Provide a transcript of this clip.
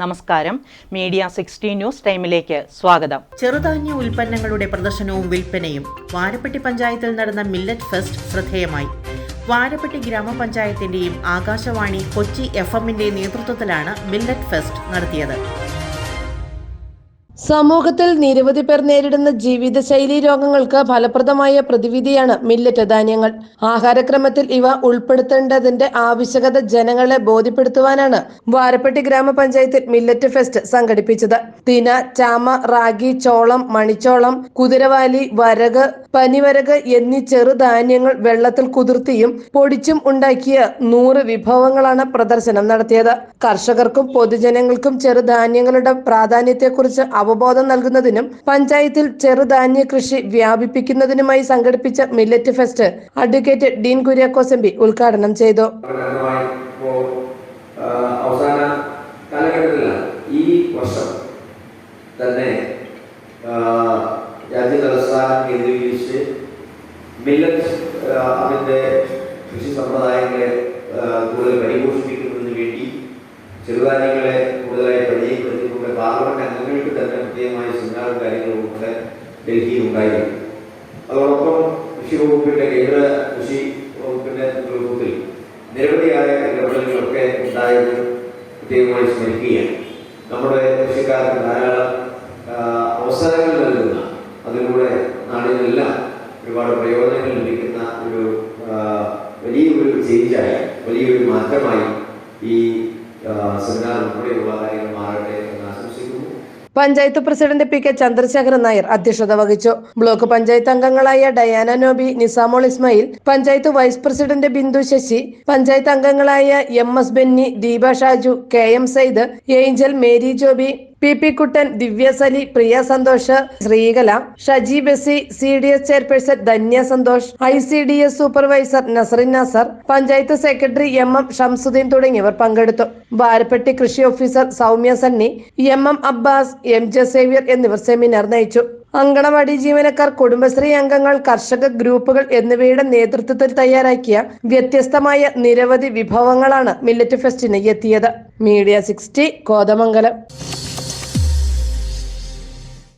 നമസ്കാരം. Media sixty news ടൈമിലേക്ക് സ്വാഗതം. ചെറുധാന്യ ഉൽപ്പന്നങ്ങളുടെ പ്രദർശനവും വിൽപ്പനയും വാരപ്പെട്ടി പഞ്ചായത്തിൽ നടന്ന മില്ലറ്റ് ഫെസ്റ്റ് ശ്രദ്ധേയമായി. വാരപ്പെട്ടി ഗ്രാമപഞ്ചായത്തിന്റെയും ആകാശവാണി കൊച്ചി എഫ് എമ്മിന്റെ നേതൃത്വത്തിലാണ് മില്ലറ്റ് ഫെസ്റ്റ് നടത്തിയത്. സമൂഹത്തിൽ നിരവധി പേർ നേരിടുന്ന ജീവിതശൈലി രോഗങ്ങൾക്ക് ഫലപ്രദമായ പ്രതിവിധിയാണ് മില്ലറ്റ് ധാന്യങ്ങൾ. ആഹാരക്രമത്തിൽ ഇവ ഉൾപ്പെടുത്തേണ്ടതിന്റെ ആവശ്യകത ജനങ്ങളെ ബോധ്യപ്പെടുത്തുവാനാണ് വാരപ്പെട്ടി ഗ്രാമപഞ്ചായത്തിൽ മില്ലറ്റ് ഫെസ്റ്റ് സംഘടിപ്പിച്ചത്. തിന ചാമ റാഗി ചോളം മണിച്ചോളം കുതിരവാലി വരക് പനിവരക് എന്നീ ചെറുധാന്യങ്ങൾ വെള്ളത്തിൽ കുതിർത്തിയും പൊടിച്ചും ഉണ്ടാക്കിയ നൂറ് വിഭവങ്ങളാണ് പ്രദർശനം നടത്തിയത്. കർഷകർക്കും പൊതുജനങ്ങൾക്കും ചെറുധാന്യങ്ങളുടെ പ്രാധാന്യത്തെക്കുറിച്ച് അവബോധം നൽകുന്നതിനും പഞ്ചായത്തിൽ ചെറുധാന്യ കൃഷി വ്യാപിപ്പിക്കുന്നതിനുമായി സംഘടിപ്പിച്ച millet fest advocate Dean Kuriakose ഉദ്ഘാടനം ചെയ്തു. ഈ വർഷം തന്നെ ആ, രാജ്യ തലസ്ഥാനം കേന്ദ്രീകരിച്ച് മില്ലറ്റ് അതിന്റെ കൃഷി സമ്പ്രദായങ്ങളെ കൂടുതൽ പരിപോഷിപ്പിക്കുന്നതിന് വേണ്ടി ചെറുധാന്യങ്ങളെ കൂടുതലായി പരിചയപ്പെടുത്തിക്കൊണ്ട് പാർലമെന്റ് അംഗങ്ങൾക്ക് തന്നെ പ്രത്യേകമായ സെമിനാറും കാര്യങ്ങളും ഒക്കെ ഡൽഹിയിൽ ഉണ്ടായിരുന്നു. അതോടൊപ്പം കൃഷി വകുപ്പിന്റെ കേന്ദ്ര കൃഷി വകുപ്പിന്റെ നേതൃത്വത്തിൽ നിരവധിയായ ഇടപെടലുകളൊക്കെ ഉണ്ടായത് പ്രത്യേകമായി സ്മരിക്കുകയാണ്. നമ്മുടെ കൃഷിക്കാർക്ക് ധാരാളം അവസരങ്ങൾ നാടിനെല്ലാം ഒരുപാട് പ്രയോജനങ്ങൾ ലഭിക്കുന്ന ഒരു വലിയൊരു ചേഞ്ചായി വലിയൊരു മാറ്റമായി ഈ സെമിനാർ ഉൾപ്പെടെയുള്ള കാര്യങ്ങൾ മാറട്ടെ എന്ന് ആശംസിക്കുന്നു. Panchayat president P K Chandrasekharan Nair അധ്യക്ഷത വഹിച്ചു. ബ്ലോക്ക് പഞ്ചായത്ത് അംഗങ്ങളായ Diana Noby Nisamol Ismail panchayat vice president Bindu Sasi panchayat അംഗങ്ങളായ M S Benny Deepa Shaju K M Syed Angel Mary Joby P P Kuttan Divyasali Priya Santhosh Sreekala Shaji Basi C D S chairperson Dhanya Santhosh I C D S supervisor Nasrin Nasar panchayat secretary M M Shamsuddin തുടങ്ങിയവർ പങ്കെടുത്തു. ബാരപ്പെട്ടി കൃഷി officer Soumya Sunny M M Abbas M J Xavier എന്നിവർ seminar നയിച്ചു. അങ്കണവാടി ജീവനക്കാർ കുടുംബശ്രീ അംഗങ്ങൾ കർഷക ഗ്രൂപ്പുകൾ എന്നിവയുടെ നേതൃത്വത്തിൽ തയ്യാറാക്കിയ വ്യത്യസ്തമായ നിരവധി വിഭവങ്ങളാണ് മില്ലറ്റ് ഫെസ്റ്റിന് എത്തിയത്. Media sixty Kothamangalam.